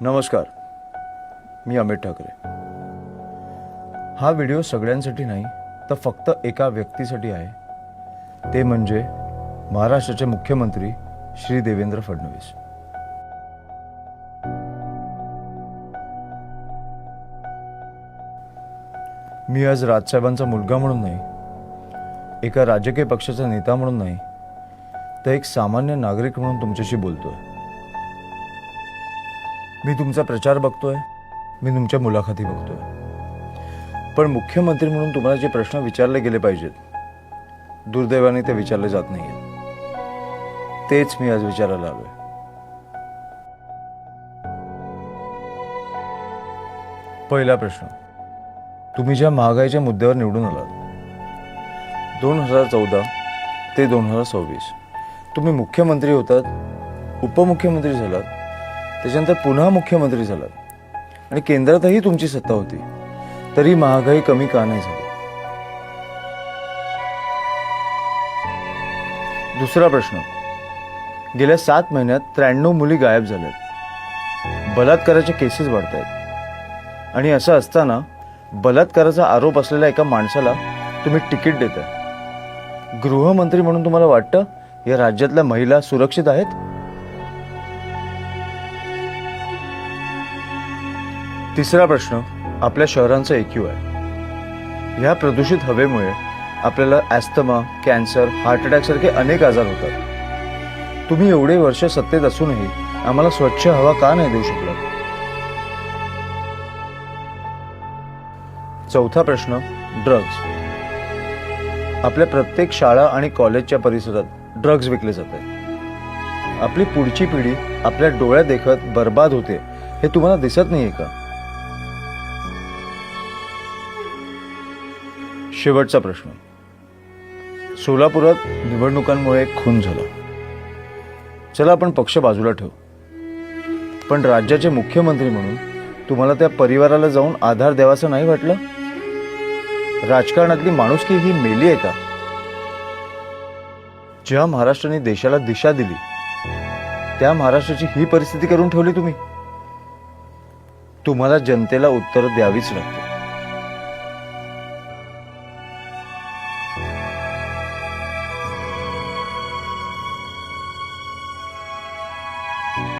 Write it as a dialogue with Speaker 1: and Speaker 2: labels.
Speaker 1: नमस्कार. मी अमित ठाकरे. हा व्हिडिओ सगळ्यांसाठी नाही तर फक्त एका व्यक्तीसाठी आहे. ते म्हणजे महाराष्ट्राचे मुख्यमंत्री श्री देवेंद्र फडणवीस. मी आज राजसाहेबांचा मुलगा म्हणून नाही एका राजकीय पक्षाचा नेता म्हणून नाही तर एक सामान्य नागरिक म्हणून तुमच्याशी बोलतोय. मी तुमचा प्रचार बघतोय. मी तुमच्या मुलाखती बघतोय. पण मुख्यमंत्री म्हणून तुम्हाला जे प्रश्न विचारले गेले पाहिजेत दुर्दैवाने ते विचारले जात नाहीये तेच मी आज विचारायला हवे पहिला प्रश्न. तुम्ही ज्या महागाईच्या मुद्द्यावर निवडून आलात दोन हजार चौदा ते दोन हजार सव्वीस तुम्ही मुख्यमंत्री होतात उपमुख्यमंत्री झालात त्याच्यानंतर पुन्हा मुख्यमंत्री झालात आणि केंद्रातही तुमची सत्ता होती. तरी महागाई कमी का नाही झाली? दुसरा प्रश्न. गेल्या सात महिन्यात त्र्याण्णव मुली गायब झाल्यात. बलात्काराचे केसेस वाढत आहेत आणि असं असताना बलात्काराचा आरोप असलेल्या एका माणसाला तुम्ही तिकीट देताय. गृहमंत्री म्हणून तुम्हाला वाटतं या राज्यातल्या महिला सुरक्षित आहेत? तिसरा प्रश्न आपल्या शहरांचा एक्यू आहे. ह्या प्रदूषित हवेमुळे आपल्याला ॲस्थमा कॅन्सर हार्ट अटॅक सारखे अनेक आजार होतात. तुम्ही एवढे वर्ष सत्तेत असूनही आम्हाला स्वच्छ हवा का नाही देऊ शकला? चौथा प्रश्न ड्रग्ज आपल्या प्रत्येक शाळा आणि कॉलेजच्या परिसरात ड्रग्ज विकले जात आपली पुढची पिढी आपल्या डोळ्या देखत बर्बाद होते हे तुम्हाला दिसत नाहीये का? शेवटचा प्रश्न. सोलापुरात निवडणुकांमुळे एक खून झाला. चला आपण पक्ष बाजूला ठेवू. पण राज्याचे मुख्यमंत्री म्हणून तुम्हाला त्या परिवाराला जाऊन आधार द्यावाचं नाही वाटलं? राजकारणातली माणुसकी ही मेली आहे का? ज्या महाराष्ट्राने देशाला दिशा दिली त्या महाराष्ट्राची ही परिस्थिती करून ठेवली तुम्ही. तुम्हाला जनतेला उत्तर द्यावीच लागते